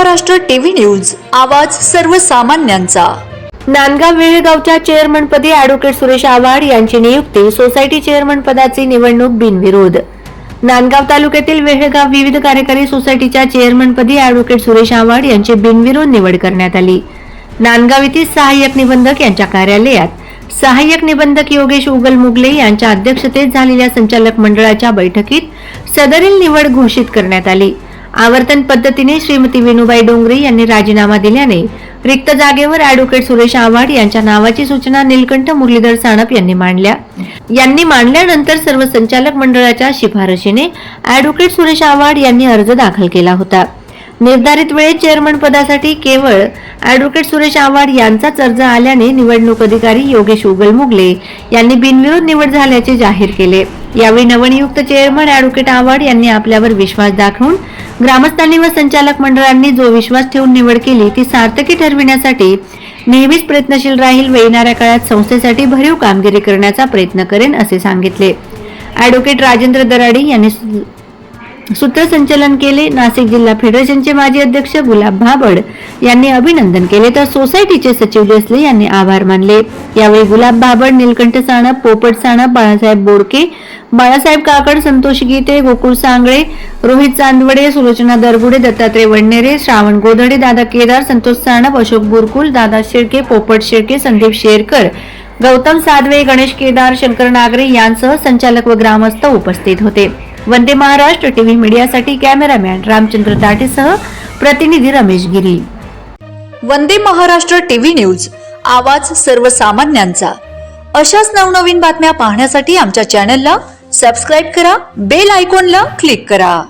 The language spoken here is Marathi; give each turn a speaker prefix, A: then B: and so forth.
A: महाराष्ट्र टीव्ही न्यूज आवाज सर्वसामान्यांचा.
B: नांदगाव वेळेगावच्या चेअरमनपदी अॅडव्होकेट सुरेश आव्हाड यांची नियुक्ती सोसायटी चेअरमन पदाची निवडणूक बिनविरोध. नांदगाव तालुक्यातील वेळेगाव विविध कार्यकारी सोसायटीच्या चेअरमनपदी अॅडव्होकेट सुरेश आव्हाड यांची बिनविरोध निवड करण्यात आली. नांदगाव येथील सहाय्यक निबंधक यांच्या कार्यालयात सहाय्यक निबंधक योगेश उगल मुगले यांच्या अध्यक्षतेत झालेल्या संचालक मंडळाच्या बैठकीत सदरील निवड घोषित करण्यात आली. आवर्तन पद्धतीने श्रीमती विनुबाई डोंगरे यांनी राजीनामा दिल्याने रिक्त जागेवर अॅडव्होकेट सुरेश आव्हाड यांच्या नावाची सूचना निलकंठ मुरलीधर साणप यांनी मांडल्या. यांनी मांडल्यानंतर सर्व संचालक मंडळाच्या शिफारशीने अॅडव्होकेट सुरेश आव्हाड यांनी अर्ज दाखल केला होता. निर्धारित वेळेत चेअरमन पदासाठी केवळ अॅडव्होकेट सुरेश आव्हाड यांचाच अर्ज आल्याने निवडणूक अधिकारी योगेश उगल मुगले यांनी बिनविरोध निवड झाल्याचे जाहीर केले. यावेळी नवनियुक्त चेअरमन अॅडव्होकेट आव्हाड यांनी आपल्यावर विश्वास दाखवून ग्रामस्थांनी व संचालक मंडळांनी जो विश्वास ठेवून निवड केली ती सार्थकी ठरविण्यासाठी नेहमीच प्रयत्नशील राहील व येणाऱ्या काळात संस्थेसाठी भरीव कामगिरी करण्याचा प्रयत्न करेन असे सांगितले. अॅडव्होकेट राजेंद्र दराडी यांनी सूत्रसंचलन केले. नाशिक जिल्हा फेडरेशनचे माजी अध्यक्ष गुलाब भाबड यांनी अभिनंदन केले. तर सोसायटीचे सचिव लेसले यांनी आभार मानले. यावेळी गुलाब भाबड नीलकंठ साणप पोपट साणप बाळासाहेब बोडके बाळासाहेब काकड संतोष गीते गोकुळ सांगळे रोहित चांदवडे सुलोचना दरगुडे दत्तात्रय वडनेरे श्रावण गोधडे दादा केदार संतोष साणप अशोक बुरकुल दादा शेळके पोपट शेळके संदीप शेरकर गौतम साधवे गणेश केदार शंकर नागरे यांसह संचालक व ग्रामस्थ उपस्थित होते. वंदे महाराष्ट्र टीव्ही मीडियासाठी कॅमेरामॅन रामचंद्र ताटेसह प्रतिनिधी रमेश गिरी.
A: वंदे महाराष्ट्र टीव्ही न्यूज आवाज सर्वसामान्यांचा. अशाच नवनवीन बातम्या पाहण्यासाठी आमच्या चॅनलला सबस्क्राईब करा बेल आयकॉनला क्लिक करा.